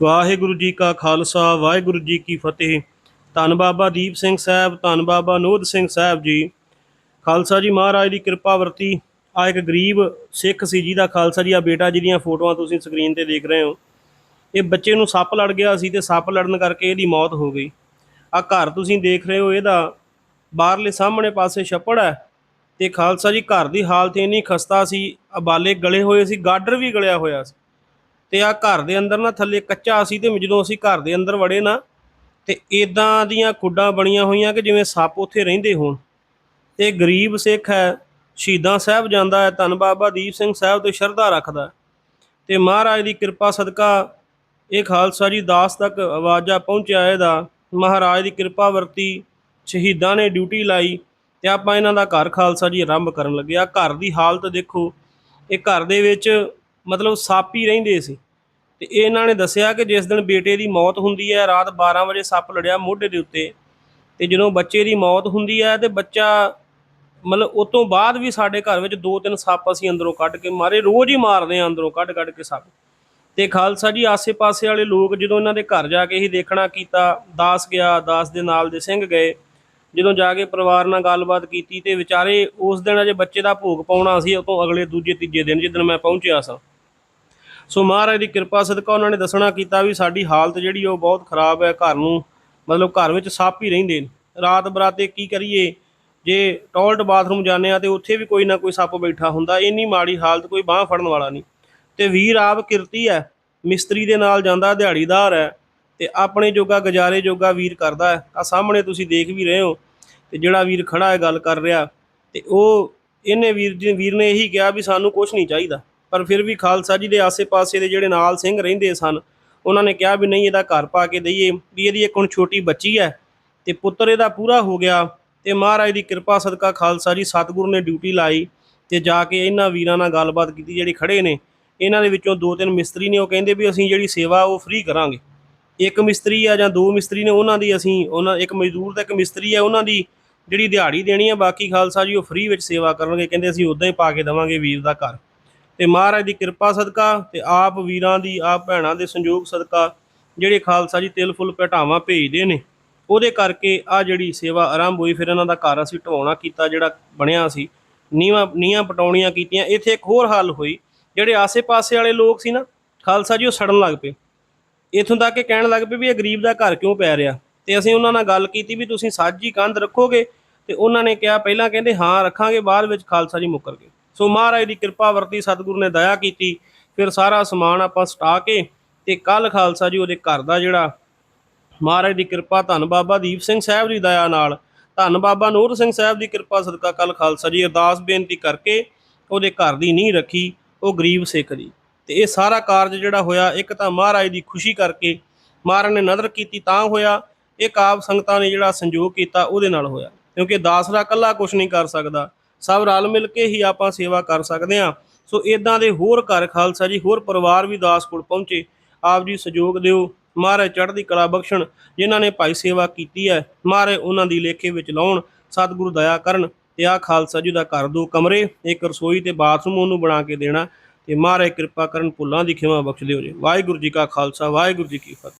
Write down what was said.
ਵਾਹਿਗੁਰੂ ਜੀ ਕਾ ਖਾਲਸਾ, ਵਾਹਿਗੁਰੂ ਜੀ ਕੀ ਫਤਿਹ। ਧੰਨ ਬਾਬਾ ਦੀਪ ਸਿੰਘ ਸਾਹਿਬ, ਧੰਨ ਬਾਬਾ ਨੋਧ ਸਿੰਘ ਸਾਹਿਬ ਜੀ। ਖਾਲਸਾ ਜੀ ਮਹਾਰਾਜ ਦੀ ਕਿਰਪਾ ਵਰਤੀ। ਆ ਇੱਕ ਗਰੀਬ ਸਿੱਖ ਸੀ ਜਿਹਦਾ ਖਾਲਸਾ ਜੀ, ਆ ਬੇਟਾ ਜਿਹਦੀਆਂ ਫੋਟੋਆਂ ਤੁਸੀਂ ਸਕਰੀਨ ਤੇ ਦੇਖ ਰਹੇ ਹੋ। ਇਹ ਬੱਚੇ ਨੂੰ ਸੱਪ ਲੜ ਗਿਆ ਸੀ ਤੇ ਸੱਪ ਲੜਨ ਕਰਕੇ ਇਹਦੀ ਮੌਤ ਹੋ ਗਈ। ਆ ਘਰ ਤੁਸੀਂ ਦੇਖ ਰਹੇ ਹੋ, ਇਹਦਾ ਬਾਹਰਲੇ ਸਾਹਮਣੇ ਪਾਸੇ ਛੱਪੜ ਹੈ ਤੇ ਖਾਲਸਾ ਜੀ ਘਰ ਦੀ ਹਾਲਤ ਇੰਨੀ ਖਸਤਾ ਸੀ ਅਬਾਲੇ ਗਲੇ ਹੋਏ ਸੀ, ਗਾਡਰ ਵੀ ਗਲਿਆ ਹੋਇਆ ਸੀ। ਤੇ ਆ ਘਰ ਦੇ ਅੰਦਰ ਨਾ ਥੱਲੇ ਕੱਚਾ ਸੀ ਤੇ ਜਦੋਂ ਅਸੀਂ ਘਰ ਦੇ ਅੰਦਰ ਵੜੇ ਨਾ, ਤੇ ਇਦਾਂ ਦੀਆਂ ਖੁੱਡਾਂ ਬਣੀਆਂ ਹੋਈਆਂ ਕਿ ਜਿਵੇਂ ਸੱਪ ਉੱਥੇ ਰਹਿੰਦੇ ਹੋਣ। ਤੇ ਗਰੀਬ ਸਿੱਖ ਹੈ, ਸ਼ਹੀਦਾਂ ਸਾਹਿਬ ਜਾਂਦਾ ਹੈ, ਧੰਨ ਬਾਬਾ ਦੀਪ ਸਿੰਘ ਸਾਹਿਬ ਤੇ ਸ਼ਰਧਾ ਰੱਖਦਾ ਹੈ। ਤੇ ਮਹਾਰਾਜ ਦੀ ਕਿਰਪਾ ਸਦਕਾ ਇਹ ਖਾਲਸਾ ਜੀ ਦਾਸ ਤੱਕ ਆਵਾਜ਼ਾ ਪਹੁੰਚਿਆ ਇਹਦਾ। ਮਹਾਰਾਜ ਦੀ ਕਿਰਪਾ ਵਰਤੀ, ਸ਼ਹੀਦਾਂ ਨੇ ਡਿਊਟੀ ਲਾਈ ਤੇ ਆਪਾਂ ਇਹਨਾਂ ਦਾ ਘਰ ਖਾਲਸਾ ਜੀ ਆਰੰਭ ਕਰਨ ਲੱਗੇ। ਆ ਘਰ ਦੀ ਹਾਲਤ ਦੇਖੋ, ਇਹ ਘਰ ਦੇ ਵਿੱਚ ਮਤਲਬ ਸੱਪ ਹੀ ਰਹਿੰਦੇ ਸੀ। ਤੇ ਇਹਨਾਂ ਨੇ ਦੱਸਿਆ ਕਿ ਜਿਸ ਦਿਨ ਬੇਟੇ ਦੀ ਮੌਤ ਹੁੰਦੀ ਹੈ, ਰਾਤ 12 ਵਜੇ ਸੱਪ ਲੜਿਆ ਮੋਢੇ ਦੇ ਉੱਤੇ। ਤੇ ਜਦੋਂ ਬੱਚੇ ਦੀ ਮੌਤ ਹੁੰਦੀ ਹੈ ਤੇ ਬੱਚਾ ਮਤਲਬ ਉਸ ਤੋਂ ਬਾਅਦ ਵੀ ਸਾਡੇ ਘਰ ਵਿੱਚ ਦੋ ਤਿੰਨ ਸੱਪ ਅਸੀਂ ਅੰਦਰੋਂ ਕੱਢ ਕੇ ਮਾਰੇ, ਰੋਜ਼ ਹੀ ਮਾਰਦੇ ਆ ਅੰਦਰੋਂ ਕੱਢ ਕੱਢ ਕੇ ਸੱਪ। ਤੇ ਖਾਲਸਾ ਜੀ, ਆਸੇ-ਪਾਸੇ ਵਾਲੇ ਲੋਕ ਜਦੋਂ ਇਹਨਾਂ ਦੇ ਘਰ ਜਾ ਕੇ ਹੀ ਦੇਖਣਾ ਕੀਤਾ, ਦਾਸ ਗਿਆ, ਦਾਸ ਦੇ ਨਾਲ ਦੇ ਸਿੰਘ ਗਏ। ਜਦੋਂ ਜਾ ਕੇ ਪਰਿਵਾਰ ਨਾਲ ਗੱਲਬਾਤ ਕੀਤੀ ਤੇ ਵਿਚਾਰੇ ਉਸ ਦਿਨ ਅਜੇ ਬੱਚੇ ਦਾ ਭੋਗ ਪਾਉਣਾ ਸੀ, ਉਹ ਤੋਂ ਅਗਲੇ ਦੂਜੇ ਤੀਜੇ ਦਿਨ ਜਿੱਦਣ ਮੈਂ ਪਹੁੰਚਿਆ ਸਾਂ। ਸੋ ਮਹਾਰਾਜ ਦੀ ਕਿਰਪਾ ਸਦਕਾ ਉਹਨਾਂ ਨੇ ਦੱਸਣਾ ਕੀਤਾ ਵੀ ਸਾਡੀ ਹਾਲਤ ਜਿਹੜੀ ਉਹ ਬਹੁਤ ਖਰਾਬ ਹੈ, ਘਰ ਨੂੰ ਮਤਲਬ ਘਰ ਵਿੱਚ ਸੱਪ ਹੀ ਰਹਿੰਦੇ ਨੇ। ਰਾਤ ਬਰਾਤੇ ਕੀ ਕਰੀਏ? ਜੇ ਟਾਇਲਟ ਬਾਥਰੂਮ ਜਾਂਦੇ ਆ ਤੇ ਉੱਥੇ ਵੀ ਕੋਈ ਨਾ ਕੋਈ ਸੱਪ ਬੈਠਾ ਹੁੰਦਾ, ਇੰਨੀ ਮਾੜੀ ਹਾਲਤ ਕੋਈ ਬਾਹ ਫੜਨ ਵਾਲਾ ਨਹੀਂ। ਤੇ ਵੀਰ ਆਪ ਕਿਰਤੀ ਹੈ, ਮਿਸਤਰੀ ਦੇ ਨਾਲ ਜਾਂਦਾ, ਦਿਹਾੜੀਦਾਰ ਹੈ ਤੇ ਆਪਣੇ ਜੋਗਾ, ਗੁਜ਼ਾਰੇ ਜੋਗਾ ਵੀਰ ਕਰਦਾ ਹੈ। ਆ ਸਾਹਮਣੇ ਤੁਸੀਂ ਦੇਖ ਵੀ ਰਹੇ ਹੋ ਤੇ ਜਿਹੜਾ ਵੀਰ ਖੜਾ ਹੈ, ਗੱਲ ਕਰ ਰਿਹਾ ਤੇ ਉਹ ਇਹਨੇ ਵੀਰ ਜੀ, ਵੀਰ ਨੇ ਇਹੀ ਕਿਹਾ ਵੀ ਸਾਨੂੰ ਕੁਝ ਨਹੀਂ ਚਾਹੀਦਾ। ਪਰ ਫਿਰ ਵੀ ਖਾਲਸਾ ਜੀ ਦੇ ਆਸੇ-ਪਾਸੇ ਦੇ ਜਿਹੜੇ ਨਾਲ ਸਿੰਘ ਰਹਿੰਦੇ ਸਨ, ਉਹਨਾਂ ਨੇ ਕਿਹਾ ਵੀ ਨਹੀਂ, ਇਹਦਾ ਘਰ ਪਾ ਕੇ ਦਈਏ, ਵੀ ਇਹਦੀ ਇੱਕ ਹੁਣ ਛੋਟੀ ਬੱਚੀ ਹੈ ਤੇ ਪੁੱਤਰ ਇਹਦਾ ਪੂਰਾ ਹੋ ਗਿਆ ਤੇ ਮਹਾਰਾਜ ਦੀ ਕਿਰਪਾ ਸਦਕਾ ਖਾਲਸਾ ਜੀ ਸਤਿਗੁਰੂ ਨੇ ਡਿਊਟੀ ਲਾਈ ਤੇ ਜਾ ਕੇ ਇਹਨਾਂ ਵੀਰਾਂ ਨਾਲ ਗੱਲਬਾਤ ਕੀਤੀ, ਜਿਹੜੀ ਖੜੇ ਨੇ, ਇਹਨਾਂ ਦੇ ਵਿੱਚੋਂ ਦੋ ਤਿੰਨ ਮਿਸਤਰੀ ਨੇ, ਉਹ ਕਹਿੰਦੇ ਵੀ ਅਸੀਂ ਜਿਹੜੀ ਸੇਵਾ ਉਹ ਫ੍ਰੀ ਕਰਾਂਗੇ। ਇੱਕ ਮਿਸਤਰੀ ਆ ਜਾਂ ਦੋ ਮਿਸਤਰੀ ਨੇ, ਉਹਨਾਂ ਦੀ ਅਸੀਂ ਉਹਨਾਂ, ਇੱਕ ਮਜ਼ਦੂਰ ਤੇ ਇੱਕ ਮਿਸਤਰੀ ਆ, ਉਹਨਾਂ ਦੀ ਜਿਹੜੀ ਦਿਹਾੜੀ ਦੇਣੀ ਆ, ਬਾਕੀ ਖਾਲਸਾ ਜੀ ਉਹ ਫ੍ਰੀ ਵਿੱਚ ਸੇਵਾ ਕਰਨਗੇ, ਕਹਿੰਦੇ ਅਸੀਂ ਉਦਾਂ ਹੀ ਪਾ ਕੇ ਦੇਵਾਂਗੇ ਵੀਰ ਦਾ ਘਰ। ਤੇ ਮਹਾਰਾਜ ਦੀ ਕਿਰਪਾ ਸਦਕਾ ਤੇ ਆਪ ਵੀਰਾਂ ਦੀ, ਆਪ ਭੈਣਾਂ ਦੇ ਸੰਯੋਗ ਸਦਕਾ ਜਿਹੜੇ ਖਾਲਸਾ ਜੀ ਤਿਲ ਫੁੱਲ ਭਟਾਵਾਂ ਭੇਜਦੇ ਨੇ, ਉਹਦੇ ਕਰਕੇ ਆ ਜਿਹੜੀ ਸੇਵਾ ਆਰੰਭ ਹੋਈ, ਫਿਰ ਇਹਨਾਂ ਦਾ ਘਰ ਅਸੀਂ ਢਵਾਉਣਾ ਕੀਤਾ, ਜਿਹੜਾ ਬਣਿਆ ਸੀ ਨੀਵਾਂ ਨੀਆਂ ਪਟਾਉਣੀਆਂ ਕੀਤੀਆਂ, ਇੱਥੇ ਇੱਕ ਹੋਰ ਹੱਲ ਹੋਈ, ਜਿਹੜੇ ਆਸੇ-ਪਾਸੇ ਵਾਲੇ ਲੋਕ ਸੀ ਨਾ, ਖਾਲਸਾ ਜੀ ਉਹ ਸੜਨ ਲੱਗ ਪਏ। ਇਥੋਂ ਤੱਕ ਕਿ ਕਹਿਣ ਲੱਗ ਪਏ ਵੀ ਇਹ ਗਰੀਬ ਦਾ ਘਰ ਕਿਉਂ ਪੈ ਰਿਹਾ? ਤੇ ਅਸੀਂ ਉਹਨਾਂ ਨਾਲ ਗੱਲ ਕੀਤੀ ਵੀ ਤੁਸੀਂ ਸਾਂਝੀ ਕੰਧ ਰੱਖੋਗੇ, ਤੇ ਉਹਨਾਂ ਨੇ ਕਿਹਾ, ਪਹਿਲਾਂ ਕਹਿੰਦੇ, ਹਾਂ, ਰੱਖਾਂਗੇ, ਬਾਅਦ ਵਿੱਚ ਖਾਲਸਾ ਜੀ ਮੁੱਕਰ ਗਏ ਸੋ ਮਹਾਰਾਜ ਦੀ ਕਿਰਪਾ ਵਰਤੀ, ਸਤਿਗੁਰੂ ਨੇ ਦਇਆ ਕੀਤੀ। ਫਿਰ ਸਾਰਾ ਸਮਾਨ ਆਪਾਂ ਸਟਾ ਕੇ ਤੇ ਕੱਲ ਖਾਲਸਾ ਜੀ ਉਹਦੇ ਘਰ ਦਾ ਜਿਹੜਾ ਮਹਾਰਾਜ ਦੀ ਕਿਰਪਾ, ਧੰਨ ਬਾਬਾ ਦੀਪ ਸਿੰਘ ਸਾਹਿਬ ਦੀ ਦਇਆ ਨਾਲ, ਧੰਨ ਬਾਬਾ ਨੂਰ ਸਿੰਘ ਸਾਹਿਬ ਦੀ ਕਿਰਪਾ ਸਦਕਾ ਕੱਲ ਖਾਲਸਾ ਜੀ ਅਰਦਾਸ ਬੇਨਤੀ ਕਰਕੇ ਉਹਦੇ ਘਰ ਦੀ ਨੀਂਹ ਰੱਖੀ, ਉਹ ਗਰੀਬ ਸਿੱਖ ਦੀ। ਤੇ ਇਹ ਸਾਰਾ ਕਾਰਜ ਜਿਹੜਾ ਹੋਇਆ, ਇੱਕ ਤਾਂ ਮਹਾਰਾਜ ਦੀ ਖੁਸ਼ੀ ਕਰਕੇ ਮਹਾਰਾਜ ਨੇ ਨਜ਼ਰ ਕੀਤੀ ਤਾਂ ਹੋਇਆ, ਇੱਕ ਆਪ ਸੰਗਤਾਂ ਨੇ ਜਿਹੜਾ ਸੰਯੋਗ ਕੀਤਾ ਉਹਦੇ ਨਾਲ ਹੋਇਆ। ਕਿਉਂਕਿ ਦਾਸਰਾ ਇਕੱਲਾ ਕੁਝ ਨਹੀਂ ਕਰ ਸਕਦਾ। ਸਭ ਰਲ ਮਿਲ ਕੇ ਹੀ ਆਪਾਂ ਸੇਵਾ ਕਰ ਸਕਦੇ ਹਾਂ। ਸੋ ਇਦਾਂ ਦੇ ਹੋਰ ਘਰ ਖਾਲਸਾ ਜੀ, ਹੋਰ ਪਰਿਵਾਰ ਵੀ ਦਾਸਪੁਰ ਪਹੁੰਚੇ, ਆਪ ਜੀ ਸਹਿਯੋਗ ਦਿਓ। ਮਹਾਰਾਜ ਚੜ੍ਹਦੀ ਕਲਾ ਬਖਸ਼ਣ, ਜਿਨ੍ਹਾਂ ਨੇ ਭਾਈ ਸੇਵਾ ਕੀਤੀ ਹੈ, ਮਹਾਰਾਜ ਉਹਨਾਂ ਦੀ ਲੇਖੇ ਵਿੱਚ ਲਾਉਣ, ਸਤਿਗੁਰੂ ਦਇਆ ਕਰਨ ਤੇ ਆ ਖਾਲਸਾ ਜੀ ਦਾ ਘਰ ਦੋ ਕਮਰੇ, ਇੱਕ ਰਸੋਈ ਤੇ ਬਾਥਰੂਮ ਉਹਨੂੰ ਬਣਾ ਕੇ ਦੇਣਾ ਤੇ ਮਹਾਰਾਜ ਕਿਰਪਾ ਕਰਨ ਭੁੱਲਾਂ ਦੀ ਖਿਮਾ ਬਖਸ਼ ਦਿਓ ਜੀ। ਵਾਹਿਗੁਰੂ ਜੀ ਕਾ ਖਾਲਸਾ, ਵਾਹਿਗੁਰੂ ਜੀ ਕੀ ਫਤਿਹ।